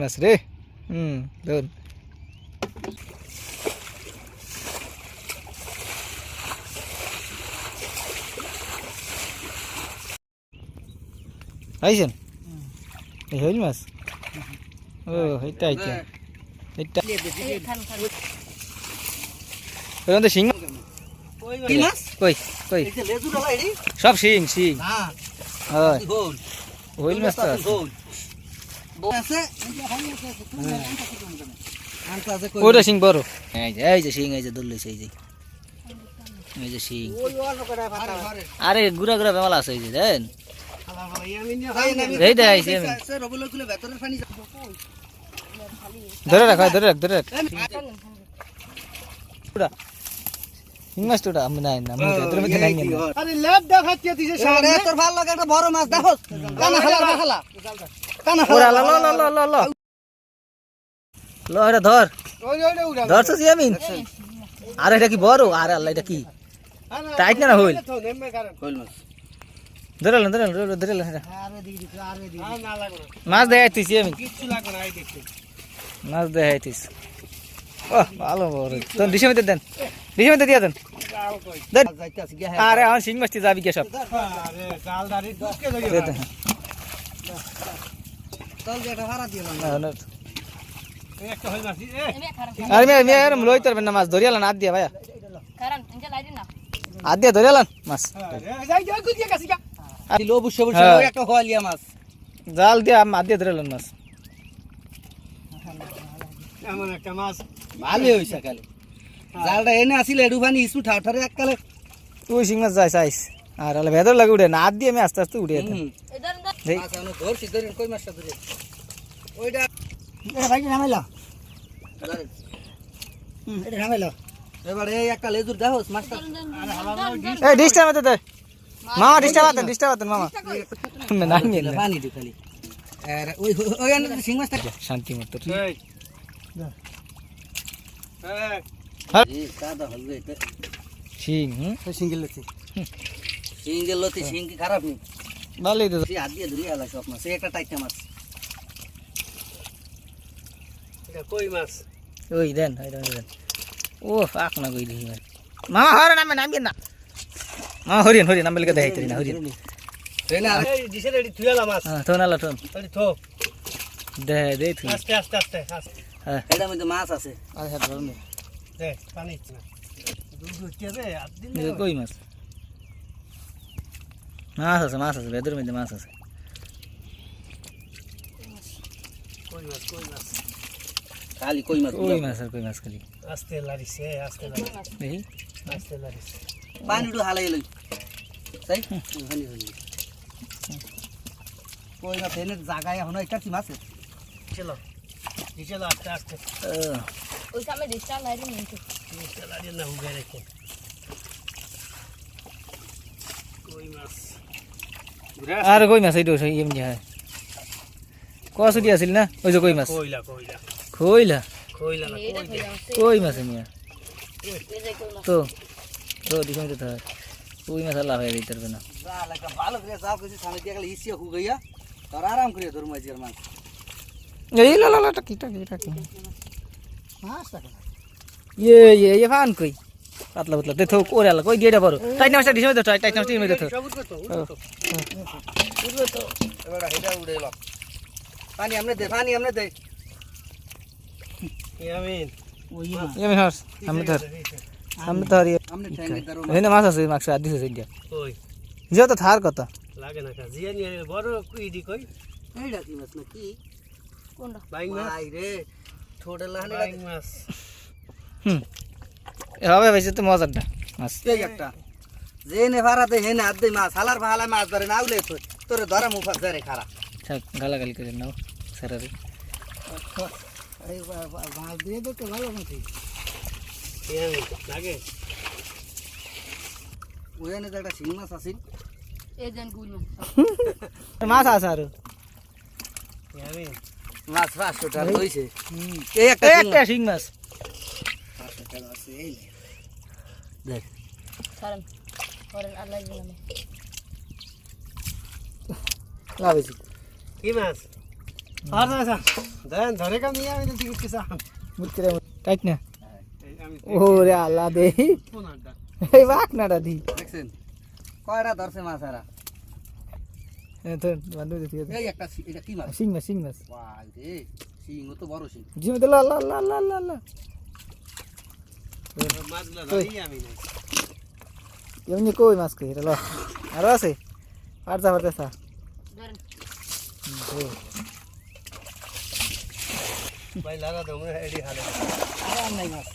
মাছ রে হুম ধরুন আইছেন এই হইল মাছ ও এটা আইছে এটা এখান শিং মাছ কই কই সব শিং শিং না হয় হইল মাছ তো আছে। গোল আছে আনতা আছে কই ওটা শিং বড়। এই যে এই যে শিং এই যে দল এই যে। এই যে ভাতা আরে গুড়া গুড়া বেমালা আছে এই যে দেন। এই এই দে আইছি আমি। রবুল খুলে ভেতরের পানি ধরে রাখ ধরে রাখ। ধরে রাখ আমি নাই না আমি তোর মধ্যে নাই আরে লেপ দেখাচ্ছে দিছে সামনে। তোর ভালো লাগে একটা বড় মাছ দেখো। খালা খালা। ল ল ল ল ল ল। ল এটা ধর। ধরছিস ইয়ামিন আর এটা কি বড়? আরে আল্লাহ এটা কি? টাইট না না হইল। কইল মাছ ধরে লেন ধরে লেন ধরে লেন এটা। আরে দিদি আরে দিদি না লাগবে না মাছ দেখাইতিস ইয়ামিন কিচ্ছু লাগবে না এই দেখতে মাছ দেখাইতিস। ও ভালো বড়। তোর ডিশে মধ্যে দেন। ডিশে মধ্যে দিয়া দেন। দেন। যাইতে আছে গিয়া আরে আমার শিং মাছটি যাবি কে সব? মাছ তারবেন না মাছ ধরিয়ালান হাত দিয়া ভাইয়া। হাত দিয়া ধরিয়ালান মাছ। হ্যাঁ। মাছ। জাল দিয়া হাত দিয়া ধরিয়ালান মাছ। এমন একটা মাছ। ভালোই হইছে কালে জালটা এনে আসিলে এডু পানি ইসু ঠাঠারে এককালে। তুই শিং মাছ যাইস আইস। আর লাগে উঠে না হাত দিয়ে আমি আস্তে আস্তে উঠে যেতাম ভাই নামাইলা? হুম এটা নামাইলা? এবারে একটা লেজুর দেখোস এই ডিস্টার্ব হতে দে। মামা ডিস্টার্ব হতেন ডিস্টার্ব হতেন মামা। না নিয়ে না পানি দি খালি। আর ওই সিং মাছটা শান্তি মতো। হ্যাঁ। হ্যাঁ। সাদা হলবে এটা হুম? সিঙ্গেল লতি। সিঙ্গেল লতি সিং কি খারাপ নেই ভালোই তো। হাত দিয়ে ধরে আলা সব মাছ। এই একটা টাইটা মাছ। এটা কই মাছ? ওই দেন ওই দেন দেন। ও ফাক না কই দিই মামা হরে নামে নামিয়ে না। মামা হরিণ হরিণ নামে লিখে দেখাইতে না হরিণ। এই না এই দিছে রেডি থুয়ালা মাছ। হ্যাঁ তো নালা টোন রেডি থো। দে দে তুই আস্তে আস্তে আস্তে আস্তে। হ্যাঁ। এটা মধ্যে মাছ আছে। আর হ্যাঁ ধরুন দে পানি না। দুধ হচ্ছে রে কই মাছ? মাছ আছে মাছ আছে ভেতরের মধ্যে মাছ আছে খালি কই মাছ কই মাছ আর কই মাছ খালি আস্তে লারিছে আস্তে লারিছে দেখি আস্তে লারিছে পানি ডু হালাই লই তাই পানি হই কই মাছ এনে জায়গায় এখন একটা কি মাছ চলো চলো আস্তে আস্তে ও, নিচে লারিয়ে না হুগে রেখে কই মাছ আর কই মাছ এইটো সেই এমনি হয় কসুটি আছিল না ওই যে কই মাছ কইলা কইলা কইলা কইলা না কইলা কই মাছ নিয়া তো তো দিকে তো থাক কই মাছ আল্লাহ হয়ে দিতে পারবে না জাল একটা ভালো করে যাও কিছু সামনে দিয়ে গেলে ইসিয়া হুগাইয়া তোর আরাম করে ধর মাঝের মাছ এই লা লা লা টাকি টাকি টাকি মাছ টাকা ইয়ে ইয়ে ইয়ে ফান কই পাতলা পাতলা। দেখো কোরে আলা কই দিয়ে বড় টাইট নামটা দিছে তো? টাইট হেডা উড়ে এলো। পানি আমনে দে পানি আমনে দে। ইয়ামিন। ওই এমনি হস আমি ধর। আমি ধর ঠ্যাঙ্গে ধরো এখানে মাছ আছে মাছ আর দিছে ইন্ডিয়া ওই যে তো থার কথা। লাগে না জিয়া নিয়ে বড় ইডি কই? এইটা কি মাছ না কি? বাইং মাছ? ভাই রে ছোট লাহানে বাইং মাছ। হুম। এ হবে ভাইছে তো মজারটা মাছ এই একটা। যে নে ভাড়াতে হে না আদে মাছ হালার ভালা মাছ ধরে না উলে তো তোরে ধরা মুফাক ধরে খারা থাক গালাগালি করে নাও সারারে এই মাছ দিয়ে তো ভালো ইয়ামিন লাগে। ওখানে তো একটা শিং মাছ আছিল মাছ আছে আর। মাছ পাঁচশো টাকা হয়েছে এই একটা শিং একটা শিং মাছ পাঁচশো টাকা আছে এই নে। দেখ লাভেছি কি মাছ? আচ্ছা আচ্ছা দেন ধরে কাম নিয়ে আমি তো টিকিট কিসা মুটকে টাইট না। এই আমি ওরে আল্লাহ দে। কোন এই বাক না দাদি দেখছেন? কয়টা ধরছে মাছ এরা? এই সিং মাছ? সিং মাছ ওয়াই রে শিং ও তো বড় শিং। জিমে দিল আল্লাহ আল্লাহ আল্লাহ আল্লাহ আল্লাহ মাছগুলো ধরি আমি নাই এমনি কই মাছ কই এটা ল। আরও আছে? পারজা পারজা ভাই লাগা দাও এডি হালে। আর নাই মাছ